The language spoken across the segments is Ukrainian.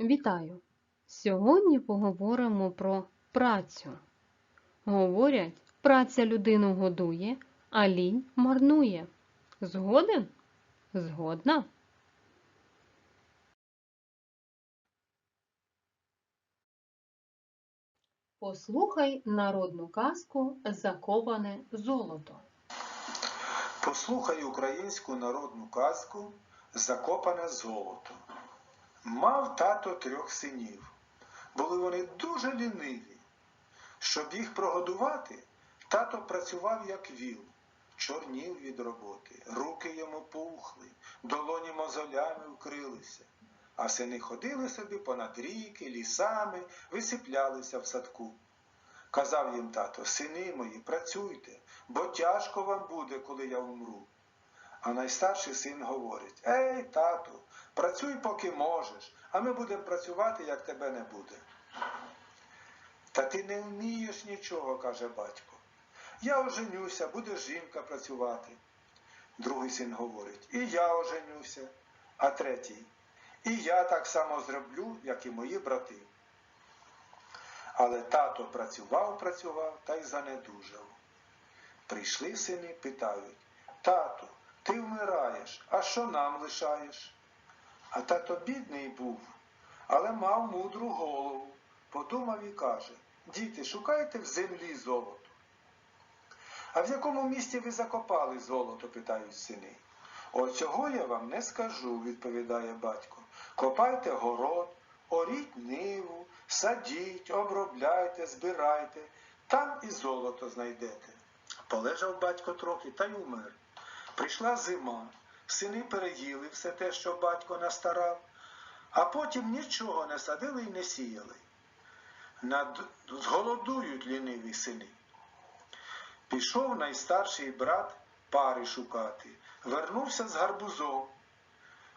Вітаю! Сьогодні поговоримо про працю. Говорять, праця людину годує, а лінь марнує. Згоден? Згодна? Послухай народну казку Закопане золото. Послухай українську народну казку Закопане золото. Мав тато трьох синів. Були вони дуже ліниві. Щоб їх прогодувати, тато працював як віл, чорнів від роботи, руки йому пухли, долоні мозолями вкрилися. А сини ходили собі понад ріки, лісами, висиплялися в садку. Казав їм тато, сини мої, працюйте, бо тяжко вам буде, коли я умру. А найстарший син говорить: Ей, тату, працюй, поки можеш, а ми будемо працювати, як тебе не буде. Та ти не вмієш нічого, каже батько. Я оженюся, буде жінка працювати. Другий син говорить, і я оженюся, а третій, і я так само зроблю, як і мої брати. Але тато працював, працював та й занедужав. Прийшли сини, питають, тату, ти вмираєш, а що нам лишаєш? А тато бідний був, але мав мудру голову. Подумав і каже, діти, шукайте в землі золото. А в якому місті ви закопали золото? питають сини. Оцього я вам не скажу, відповідає батько. Копайте город, оріть ниву, садіть, обробляйте, збирайте, там і золото знайдете. Полежав батько трохи та й умер. Прийшла зима, сини переїли все те, що батько настарав, а потім нічого не садили і не сіяли. Над... Зголодують ліниві сини. Пішов найстарший брат пари шукати, вернувся з гарбузом.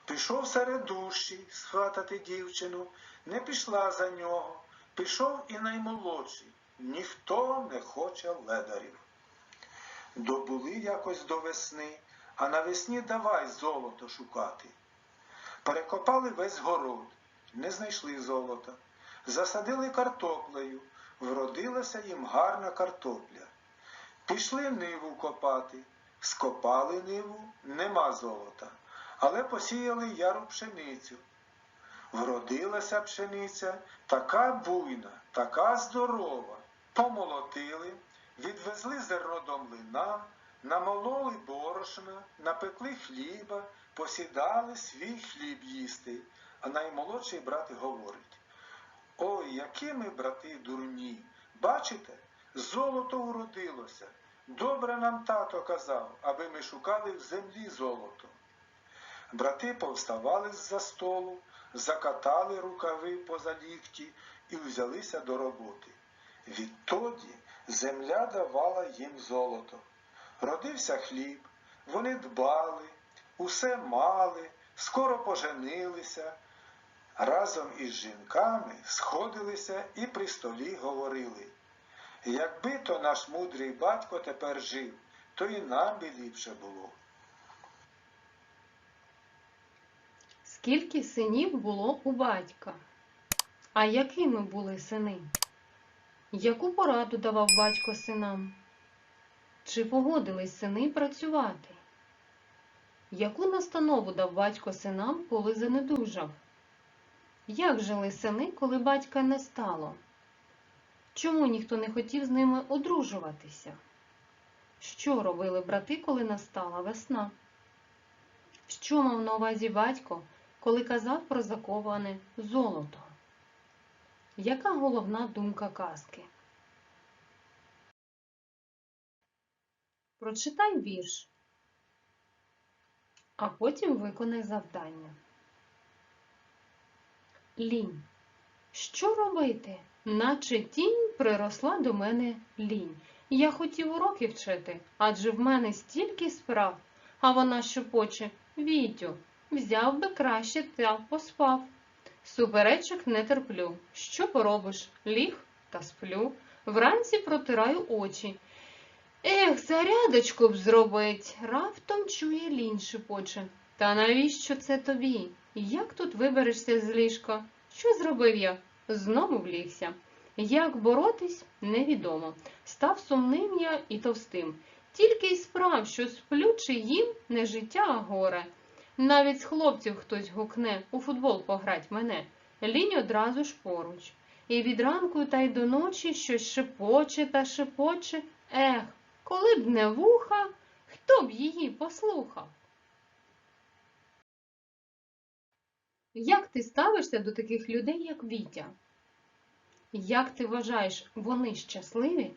Пішов серед душі схватати дівчину, не пішла за нього. Пішов і наймолодший. Ніхто не хоче ледарів. Добули якось до весни, а навесні давай золото шукати. Перекопали весь город, не знайшли золота. Засадили картоплею, вродилася їм гарна картопля. Пішли ниву копати, скопали ниву, нема золота, але посіяли яру пшеницю. Вродилася пшениця така буйна, така здорова. Помолотили, відвезли зерно до млина, намололи борошна, напекли хліба, посідали свій хліб їсти. А наймолодший брат говорить Ой, які ми, брати, дурні. Бачите, золото уродилося. Добре нам тато казав, аби ми шукали в землі золото. Брати повставали з-за столу, закатали рукави поза лікті і взялися до роботи. Відтоді земля давала їм золото. Родився хліб, вони дбали, усе мали, скоро поженилися. Разом із жінками сходилися і при столі говорили. Якби то наш мудрий батько тепер жив, то і нам би ліпше було. Скільки синів було у батька? А якими були сини? Яку пораду давав батько синам? Чи погодились сини працювати? Яку настанову дав батько синам, коли занедужав? Як жили сини, коли батька не стало? Чому ніхто не хотів з ними одружуватися? Що робили брати, коли настала весна? Що мав на увазі батько, коли казав про заковане золото? Яка головна думка казки? Прочитай вірш, а потім виконай завдання. Лінь. Що робити? Наче тінь приросла до мене лінь. Я хотів уроки вчити, адже в мене стільки справ. А вона шепоче Вітю, взяв би краще та поспав. Суперечок не терплю. Що поробиш? Ліг та сплю. Вранці протираю очі. Ех, зарядочку б зробить. Раптом чує лінь шепоче. Та навіщо це тобі? Як тут виберешся з ліжка? Що зробив я? Знову влігся. Як боротись, невідомо. Став сумним я і товстим. Тільки й справ, що сплю чи їм не життя, а горе. Навіть з хлопців хтось гукне у футбол пограть мене. Лінь одразу ж поруч. І від ранку та й до ночі щось шепоче та шепоче. Ех, коли б не вуха, хто б її послухав? Як ти ставишся до таких людей, як Вітя? Як ти вважаєш, вони щасливі?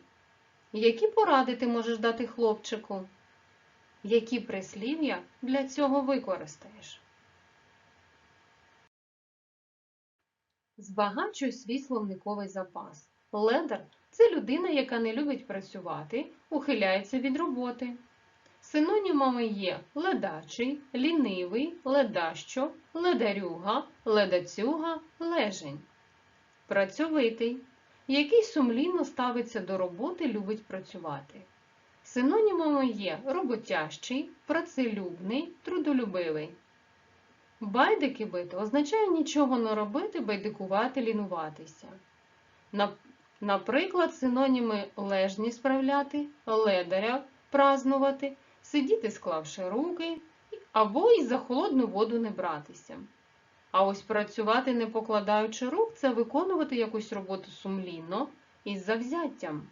Які поради ти можеш дати хлопчику? Які прислів'я для цього використаєш? Збагачуй свій словниковий запас. Ледар це людина, яка не любить працювати, ухиляється від роботи. Синонімами є ледачий, лінивий, ледащо, ледарюга, ледацюга, лежень. Працьовитий, який сумлінно ставиться до роботи, любить працювати. Синонімами є роботящий, працелюбний, трудолюбивий. Байдики бити означає нічого не робити, байдикувати, лінуватися. На- Наприклад, синоніми лежні справляти, ледаря празнувати, сидіти склавши руки, або й за холодну воду не братися. А ось працювати, не покладаючи рук, це виконувати якусь роботу сумлінно і з завзяттям.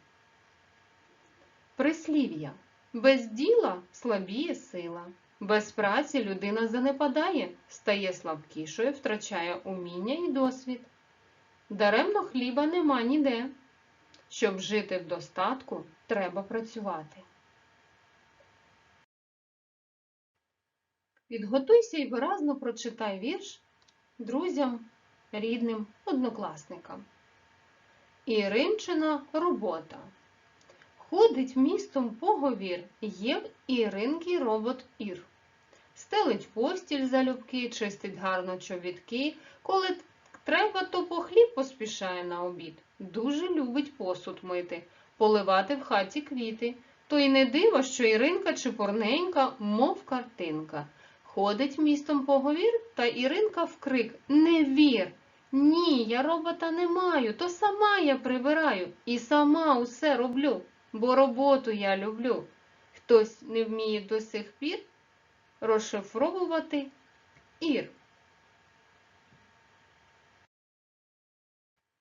Прислів'я. Без діла слабіє сила. Без праці людина занепадає, стає слабкішою, втрачає уміння і досвід. Даремно хліба нема ніде. Щоб жити в достатку, треба працювати. Підготуйся і виразно прочитай вірш друзям, рідним, однокласникам. Іринчина робота. Ходить містом поговір, є в Іринки робот Ір. Стелить постіль залюбки, чистить гарно чобітки. Коли треба, то по хліб поспішає на обід. Дуже любить посуд мити, поливати в хаті квіти. То й не диво, що Іринка чепурненька, мов картинка. Ходить містом поговір, та Іринка вкрик Не вір! Ні, я робота не маю, то сама я прибираю і сама усе роблю, бо роботу я люблю. Хтось не вміє до сих пір розшифровувати ір.